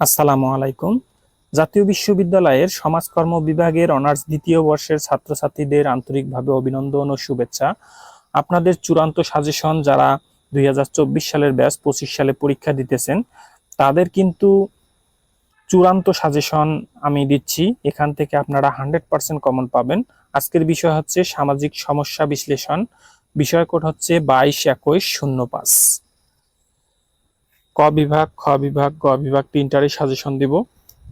আসসালামু আলাইকুম। জাতীয় বিশ্ববিদ্যালয়ের সমাজকর্ম বিভাগের অনার্স দ্বিতীয় বর্ষের ছাত্রছাত্রীদের আন্তরিকভাবে অভিনন্দন ও শুভেচ্ছা। আপনাদের চূড়ান্ত সাজেশন যারা দুই হাজার চব্বিশ সালের ব্যাস পঁচিশ সালে পরীক্ষা দিতেছেন, তাদের কিন্তু চূড়ান্ত সাজেশন আমি দিচ্ছি। এখান থেকে আপনারা হান্ড্রেড পার্সেন্ট কমন পাবেন। আজকের বিষয় হচ্ছে সামাজিক সমস্যা বিশ্লেষণ। বিষয় কোড হচ্ছে বাইশ একুশ শূন্য পাঁচ। ক বিভাগ, খ বিভাগ, গ বিভাগ তিনটারই সাজেশন দিব।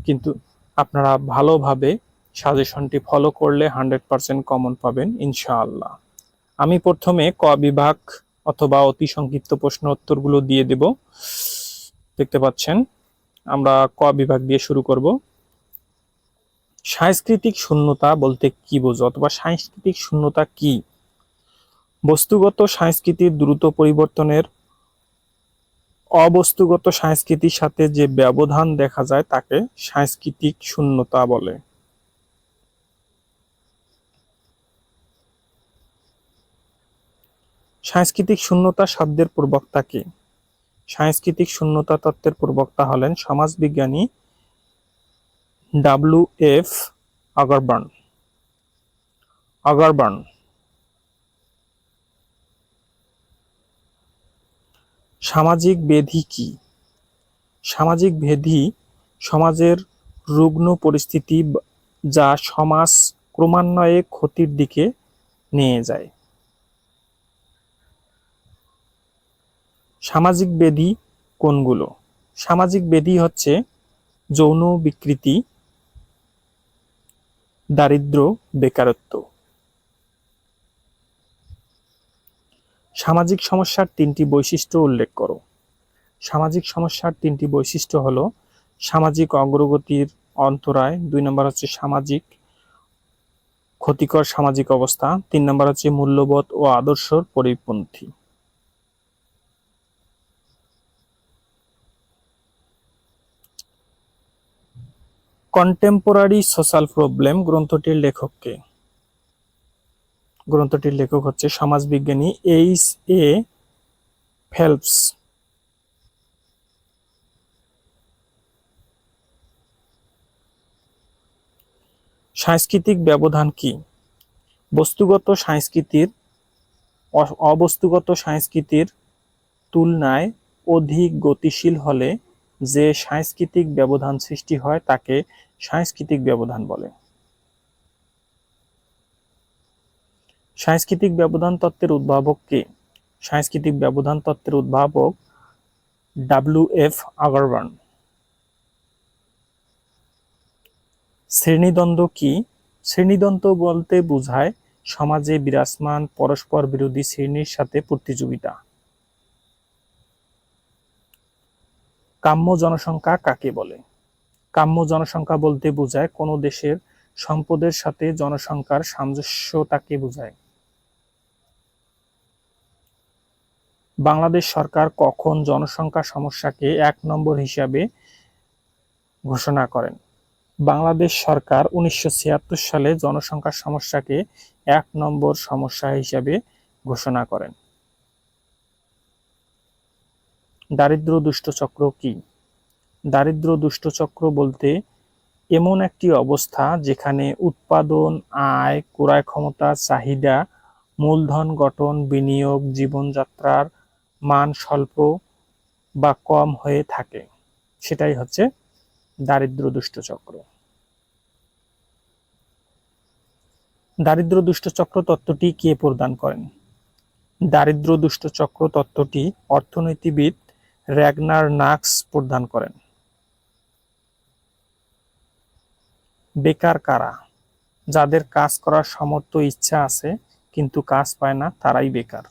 কিন্তু আপনারা ভালোভাবে সাজেশনটি ফলো করলে হান্ড্রেড পার্সেন্ট কমন পাবেন, ইনশাআল্লাহ। আমি প্রথমে ক বিভাগ অথবা অতি সংক্ষিপ্ত প্রশ্ন উত্তরগুলো দিয়ে দেব। দেখতে পাচ্ছেন, আমরা ক বিভাগ দিয়ে শুরু করব। সাংস্কৃতিক শূন্যতা বলতে কি বোঝো অথবা সাংস্কৃতিক শূন্যতা কি? বস্তুগত সংস্কৃতির দ্রুত পরিবর্তনের অবস্তুগত সংস্কৃতির সাথে যে ব্যবধান দেখা যায় তাকে সাংস্কৃতিক শূন্যতা বলে। সাংস্কৃতিক শূন্যতা শব্দের প্রবক্তা কে? সাংস্কৃতিক শূন্যতা তত্ত্বের প্রবক্তা হলেন সমাজবিজ্ঞানী ডাব্লু এফ অগরবার্ন অগরবার্ন সামাজিক বেধি কি? সামাজিক বেধি সমাজের রুগ্ন পরিস্থিতি যা সমাজ ক্রমান্বয়ে ক্ষতির দিকে নিয়ে যায়। সামাজিক বেধি কোনগুলো? সামাজিক বেধি হচ্ছে যৌন বিকৃতি, দারিদ্র, বেকারত্ব। সামাজিক সমস্যার তিনটি বৈশিষ্ট্য উল্লেখ করো। সামাজিক সমস্যার তিনটি বৈশিষ্ট্য হলো সামাজিক অগ্রগতির অন্তরায়, দুই নম্বর হচ্ছে সামাজিক ক্ষতিকর সামাজিক অবস্থা, তিন নম্বর হচ্ছে মূল্যবোধ ও আদর্শর পরিপন্থী। কন্টেম্পোরারি সোশ্যাল প্রবলেম গ্রন্থটির লেখককে গ্রন্থটির লেখক হচ্ছে সমাজবিজ্ঞানী এইচ এ ফেলপস। সাংস্কৃতিক ব্যবধান কি? বস্তুগত সংস্কৃতির অবস্তুগত সংস্কৃতির তুলনায় অধিক গতিশীল হলে যে সাংস্কৃতিক ব্যবধান সৃষ্টি হয় তাকে সাংস্কৃতিক ব্যবধান বলে। সাংস্কৃতিক ব্যবধান তত্ত্বের উদ্ভাবক কে? সাংস্কৃতিক ব্যবধান তত্ত্বের উদ্ভাবক ডাব্লিউ এফ আগরওয়ান শ্রেণীদ্বন্দ্ব কি? শ্রেণীদ্বন্দ্ব বলতে বোঝায় সমাজে বিরাজমান পরস্পর বিরোধী শ্রেণির সাথে প্রতিযোগিতা। কাম্য জনসংখ্যা কাকে বলে? কাম্য জনসংখ্যা বলতে বোঝায় কোনো দেশের সম্পদের সাথে জনসংখ্যার সামঞ্জস্যতাকে বোঝায়। বাংলাদেশ সরকার কখন জনসংখ্যা সমস্যাকে এক নম্বর হিসাবে ঘোষণা করেন? বাংলাদেশ সরকার উনিশশো ছিয়াত্তর সালে জনসংখ্যা সমস্যাকে এক নম্বর সমস্যা হিসাবে ঘোষণা করেন। দারিদ্র দুষ্টচক্র কি? দারিদ্র দুষ্টচক্র বলতে এমন একটি অবস্থা যেখানে উৎপাদন, আয়, ক্রয় ক্ষমতা, চাহিদা, মূলধন গঠন, বিনিয়োগ, জীবনযাত্রার মান স্বল্প বা কম হয়ে থাকে। সেটাই হচ্ছে দারিদ্র দুষ্টচক্র দারিদ্র দুষ্টচক্র তত্ত্বটি কে প্রদান করেন? দারিদ্র দুষ্টচক্র তত্ত্বটি অর্থনীতিবিদ র্যাগনার নাক্স প্রদান করেন। বেকার কারা? যাদের কাজ করার সমর্থ ইচ্ছা আছে, কিন্তু কাজ পায় না, তারাই বেকার।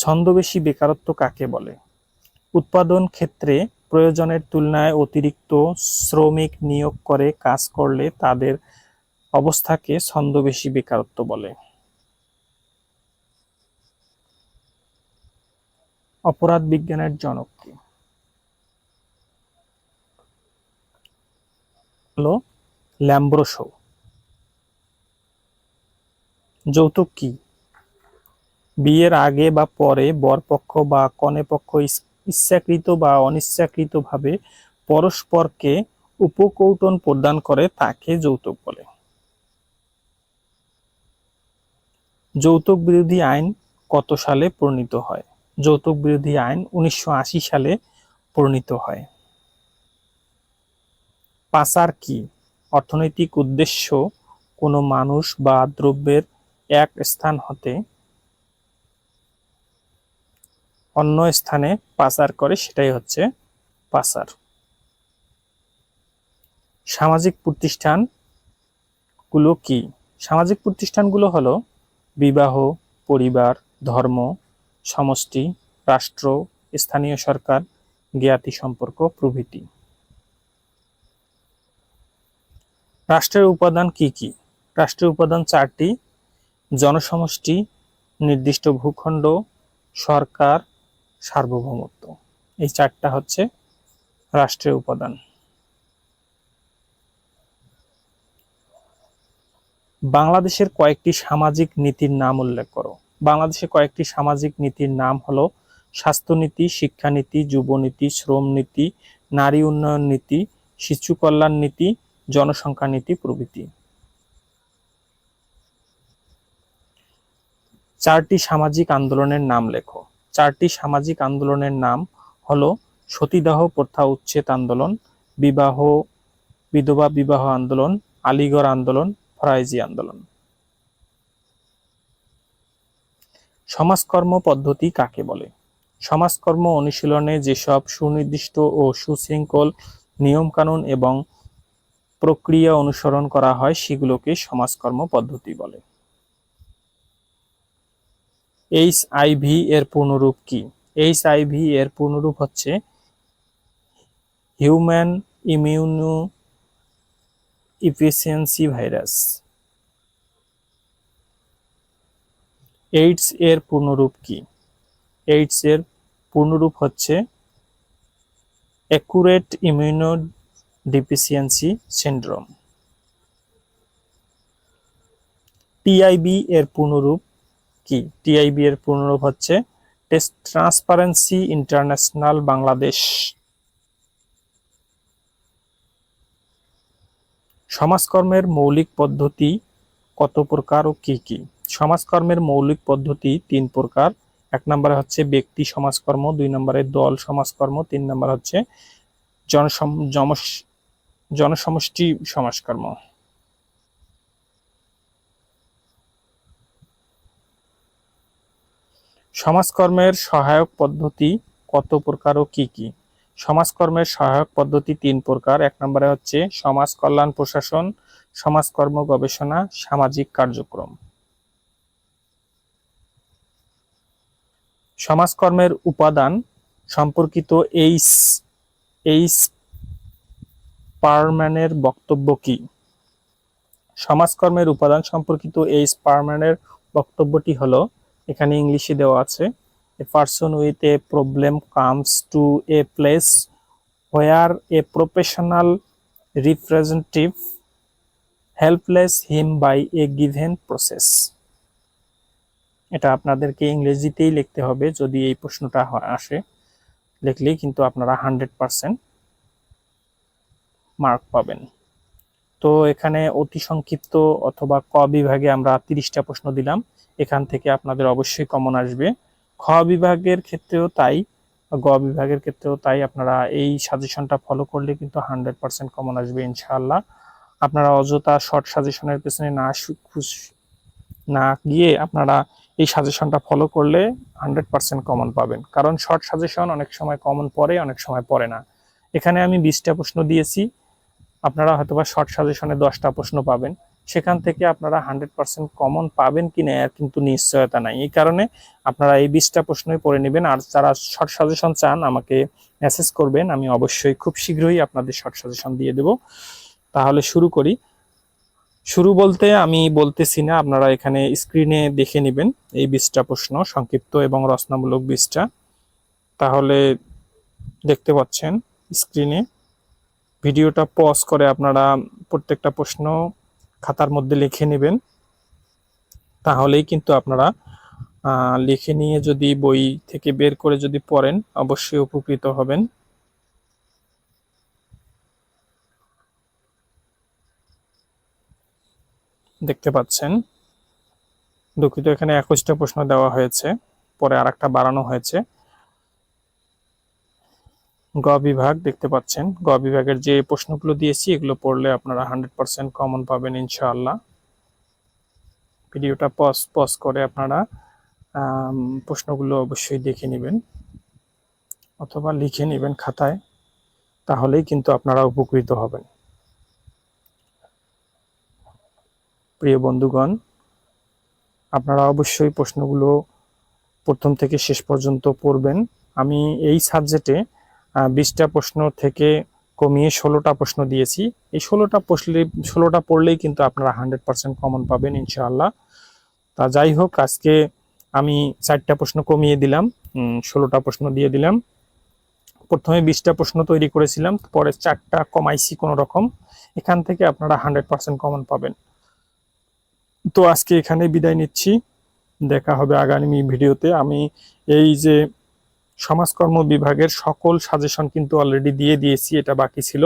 ছন্দবেশী বেকারত্ব কাকে বলে? উৎপাদন ক্ষেত্রে প্রয়োজনের তুলনায় অতিরিক্ত শ্রমিক নিয়োগ করে কাজ করলে তাদের অবস্থাকে ছন্দবেশী বেকারত্ব বলে। অপরাধ বিজ্ঞানের জনক কে? হলো ল্যাম্ব্রোসো। যৌতুক কি? বিয়ের আগে বা পরে বরপক্ষ বা কনেপক্ষ ইচ্ছাকৃত বা অনিচ্ছাকৃতভাবে পরস্পরকে উপকৌটন প্রদান করে তাকে যৌতুক বলে। যৌতুক বিরোধী আইন কত সালে প্রণীত হয়? যৌতুক বিরোধী আইন উনিশশো আশি সালে প্রণীত হয়। পাচার কি? অর্থনৈতিক উদ্দেশ্য কোনো মানুষ বা দ্রব্যের এক স্থান হতে অন্য স্থানে পাচার করে সেটাই হচ্ছে পাচার। সামাজিক প্রতিষ্ঠানগুলো কি? সামাজিক প্রতিষ্ঠানগুলো হলো বিবাহ, পরিবার, ধর্ম, সমষ্টি, রাষ্ট্র, স্থানীয় সরকার, জ্ঞাতি সম্পর্ক, প্রভৃতি। রাষ্ট্রের উপাদান কি কি? রাষ্ট্রের উপাদান চারটি, জনসমষ্টি, নির্দিষ্ট ভূখণ্ড, সরকার সার্বভৌমত্ব। এই চারটা হচ্ছে রাষ্ট্রের উপাদান। বাংলাদেশের কয়েকটি সামাজিক নীতির নাম উল্লেখ করো। বাংলাদেশের কয়েকটি সামাজিক নীতির নাম হলো স্বাস্থ্যনীতি, শিক্ষানীতি, যুবনীতি শ্রম নীতি নারী উন্নয়ন নীতি, শিশু কল্যাণ নীতি, জনসংখ্যা নীতি, প্রভৃতি। চারটি সামাজিক আন্দোলনের নাম লেখো। চারটি সামাজিক আন্দোলনের নাম হলো সতীদাহ প্রথা উচ্ছেদ আন্দোলন, বিবাহ, বিধবা বিবাহ আন্দোলন, আলিগড় আন্দোলন, ফরাইজি আন্দোলন। সমাজকর্ম পদ্ধতি কাকে বলে? সমাজকর্ম অনুশীলনে যেসব সুনির্দিষ্ট ও সুশৃঙ্খল নিয়মকানুন এবং প্রক্রিয়া অনুসরণ করা হয়, সেগুলোকে সমাজকর্ম পদ্ধতি বলে। এইচ আইভি এর পূর্ণরূপ কি? এইচ আইভি এর পূর্ণরূপ হচ্ছে human immuno efficiency virus AIDS এর পূর্ণরূপ কি? এইডস এর পূর্ণরূপ হচ্ছে accurate immuno deficiency syndrome TIB এর পূর্ণরূপ কি? টিআইবি এর পূর্ণরূপ হচ্ছে টেস্ট ট্রান্সপারেন্সি ইন্টারন্যাশনাল বাংলাদেশ সমাজকর্মের মৌলিক পদ্ধতি কত প্রকার ও কি কি? সমাজকর্মের মৌলিক পদ্ধতি তিন প্রকার। এক নম্বরে হচ্ছে ব্যক্তি সমাজকর্ম, দুই নম্বরে দল সমাজকর্ম, তিন নম্বর হচ্ছে জনসম জনসমষ্টি সমাজকর্ম। সমাজকর্মের সহায়ক পদ্ধতি কত প্রকার ও কি কি? সমাজকর্মের সহায়ক পদ্ধতি তিন প্রকার। এক নম্বরে হচ্ছে সমাজ কল্যাণ প্রশাসন, সমাজকর্ম গবেষণা, সামাজিক কার্যক্রম। সমাজকর্মের উপাদান সম্পর্কিত এইস এইস পারম্যানের বক্তব্য কি? সমাজকর্মের উপাদান সম্পর্কিত এইস পারম্যানের বক্তব্যটি হলো এখানে ইংলিশে দেওয়া আছে a person with a problem comes to a place where a professional representative helpless him by a given process এটা আপনাদেরকে ইংরেজিতেই লিখতে হবে যদি এই প্রশ্নটা আসে। লিখলেই কিন্তু আপনারা হান্ড্রেড পার্সেন্ট মার্ক পাবেন। তো এখানে অতি সংক্ষিপ্ত অথবা ক বিভাগে আমরা তিরিশটা প্রশ্ন দিলাম। এখান থেকে আপনাদের অবশ্যই কমন আসবে। খ বিভাগের ক্ষেত্রেও তাই, গ বিভাগের ক্ষেত্রেও তাই আপনারা এই সাজেশনটা ফলো করলে কিন্তু হান্ড্রেড পার্সেন্ট কমন আসবে ইনশাআল্লাহ। আপনারা অযথা শর্ট সাজেশনের পেছনে না খুশ- না গিয়ে আপনারা এই সাজেশনটা ফলো করলে হান্ড্রেড পার্সেন্ট কমন পাবেন। কারণ শর্ট সাজেশন অনেক সময় কমন পড়ে, অনেক সময় পড়ে না। এখানে আমি বিশটা প্রশ্ন দিয়েছি। আপনারা হয়তোবা শর্ট সাজেশনে দশটা প্রশ্ন পাবেন। সেখান থেকে আপনারা হান্ড্রেড পার্সেন্ট কমন পাবেন কি না কিন্তু নিশ্চয়তা নাই। এই কারণে আপনারা এই বিশটা প্রশ্নই পড়ে নেবেন। আর যারা শর্ট সাজেশন চান, আমাকে মেসেজ করবেন। আমি অবশ্যই খুব শীঘ্রই আপনাদের শর্ট সাজেশন দিয়ে দেব। তাহলে শুরু করি। শুরু বলতে আমি বলতেছি না, আপনারা এখানে স্ক্রিনে দেখে নেবেন এই বিশটা প্রশ্ন, সংক্ষিপ্ত এবং রচনামূলক বিশটা। তাহলে দেখতে পাচ্ছেন স্ক্রিনে ভিডিওটা পজ করে আপনারা প্রত্যেকটা প্রশ্ন খাতার মধ্যে লিখে নেবেন। তাহলেই কিন্তু আপনারা লিখে নিয়ে যদি বই থেকে বের করে যদি পড়েন, অবশ্যই উপকৃত হবেন। দেখতে পাচ্ছেন, দুঃখিত এখানে একুশটা প্রশ্ন দেওয়া হয়েছে, পরে আরেকটা বাড়ানো হয়েছে। গ বিভাগ দেখতে পাচ্ছেন। গ বিভাগের যে প্রশ্নগুলো দিয়েছি, এগুলো পড়লে আপনারা হান্ড্রেড পার্সেন্ট কমন পাবেন ইনশাআল্লাহ। ভিডিওটা পজ পজ করে আপনারা প্রশ্নগুলো অবশ্যই দেখে নেবেন অথবা লিখে নেবেন খাতায়, তাহলেই কিন্তু আপনারা উপকৃত হবেন। প্রিয় বন্ধুগণ, আপনারা অবশ্যই প্রশ্নগুলো প্রথম থেকে শেষ পর্যন্ত পড়বেন। আমি এই সাবজেক্টে বিশটা প্রশ্ন থেকে কমিয়ে ষোলোটা প্রশ্ন দিয়েছি। এই ষোলোটা পড়লে ষোলোটা পড়লেই কিন্তু আপনারা হান্ড্রেড পার্সেন্ট কমন পাবেন, ইনশাআল্লাহ। তা যাই হোক, আজকে আমি চারটা প্রশ্ন কমিয়ে দিলাম ষোলোটা প্রশ্ন দিয়ে দিলাম। প্রথমে বিশটা প্রশ্ন তৈরি করেছিলাম, পরে চারটা কমাইছি কোনো রকম। এখান থেকে আপনারা হান্ড্রেড পার্সেন্ট কমন পাবেন। তো আজকে এখানে বিদায় নিচ্ছি। দেখা হবে আগামী ভিডিওতে। আমি এই যে সমাজকর্ম বিভাগের সকল সাজেশন কিন্তু অলরেডি দিয়ে দিয়েছি, এটা বাকি ছিল,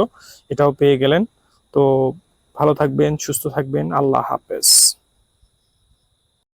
এটাও পেয়ে গেলেন। তো ভালো থাকবেন, সুস্থ থাকবেন, আল্লাহ হাফেজ।